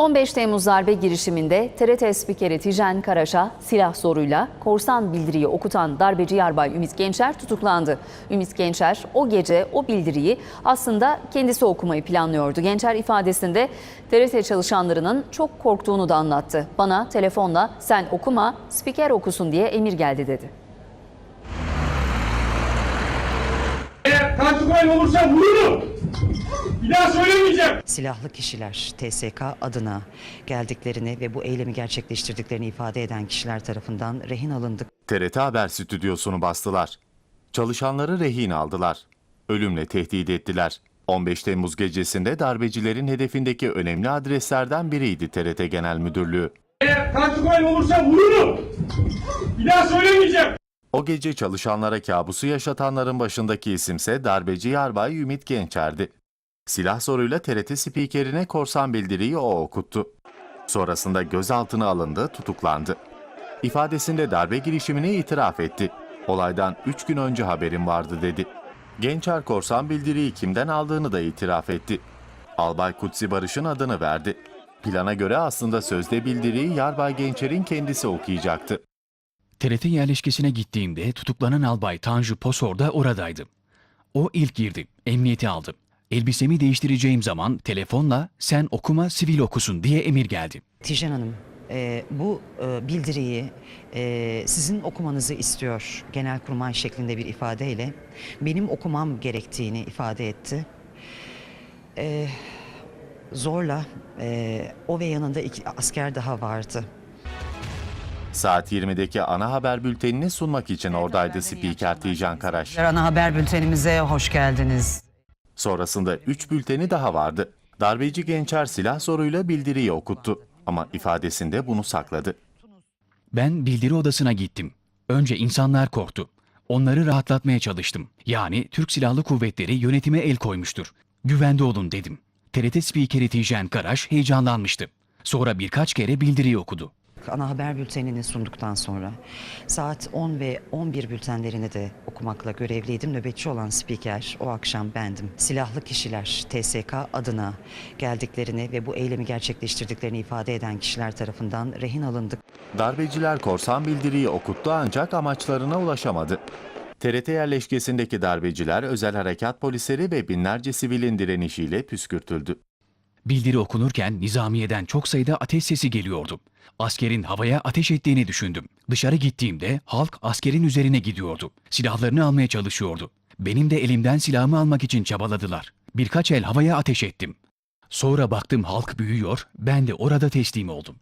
15 Temmuz darbe girişiminde TRT spikeri Tijen Karaş'a silah zoruyla korsan bildiriyi okutan darbeci yarbay Ümit Gençer tutuklandı. Ümit Gençer o gece o bildiriyi aslında kendisi okumayı planlıyordu. Gençer ifadesinde TRT çalışanlarının çok korktuğunu da anlattı. Bana telefonla sen okuma spiker okusun diye emir geldi dedi. Eğer Tansukoy olursa vururum. Bir daha söylemeyeceğim. silahlı kişiler TSK adına geldiklerini ve bu eylemi gerçekleştirdiklerini ifade eden kişiler tarafından rehin alındık. TRT Haber stüdyosunu bastılar. Çalışanları rehin aldılar. Ölümle tehdit ettiler. 15 Temmuz gecesinde darbecilerin hedefindeki önemli adreslerden biriydi TRT Genel Müdürlüğü. Eğer Tansukoy olursa vururum. Bir daha söylemeyeceğim. O gece çalışanlara kabusu yaşatanların başındaki isimse darbeci yarbay Ümit Gençer'di. Silah soruyla TRT spikerine korsan bildiriyi o okuttu. Sonrasında gözaltına alındı, tutuklandı. İfadesinde darbe girişimini itiraf etti. Olaydan 3 gün önce haberim vardı dedi. Gençer korsan bildiriyi kimden aldığını da itiraf etti. Albay Kutsi Barış'ın adını verdi. Plana göre aslında sözde bildiriyi Yarbay Gençer'in kendisi okuyacaktı. TRT yerleşkesine gittiğimde tutuklanan albay Tanju Posor da oradaydı. O ilk girdi, emniyeti aldı. Elbisemi değiştireceğim zaman telefonla sen okuma sivil okusun diye emir geldi. Tijen Hanım e, bu e, bildiriyi e, sizin okumanızı istiyor genelkurmay şeklinde bir ifadeyle benim okumam gerektiğini ifade etti. E, zorla e, o ve yanında iki asker daha vardı. Saat 20'deki ana haber bültenini sunmak için oradaydı spiker Tijan Karaş. Ana haber bültenimize hoş geldiniz. Sonrasında 3 bülteni daha vardı. Darbeci Gençer silah soruyla bildiriyi okuttu ama ifadesinde bunu sakladı. Ben bildiri odasına gittim. Önce insanlar korktu. Onları rahatlatmaya çalıştım. Yani Türk Silahlı Kuvvetleri yönetime el koymuştur. Güvende olun dedim. TRT spikeri Tijen Karaş heyecanlanmıştı. Sonra birkaç kere bildiriyi okudu. Ana haber bültenini sunduktan sonra saat 10 ve 11 bültenlerini de okumakla görevliydim. Nöbetçi olan spiker o akşam bendim. Silahlı kişiler TSK adına geldiklerini ve bu eylemi gerçekleştirdiklerini ifade eden kişiler tarafından rehin alındık. Darbeciler korsan bildiriyi okuttu ancak amaçlarına ulaşamadı. TRT yerleşkesindeki darbeciler özel harekat polisleri ve binlerce sivilin direnişiyle püskürtüldü. Bildiri okunurken nizamiyeden çok sayıda ateş sesi geliyordu. Askerin havaya ateş ettiğini düşündüm. Dışarı gittiğimde halk askerin üzerine gidiyordu. Silahlarını almaya çalışıyordu. Benim de elimden silahımı almak için çabaladılar. Birkaç el havaya ateş ettim. Sonra baktım halk büyüyor, ben de orada teslim oldum.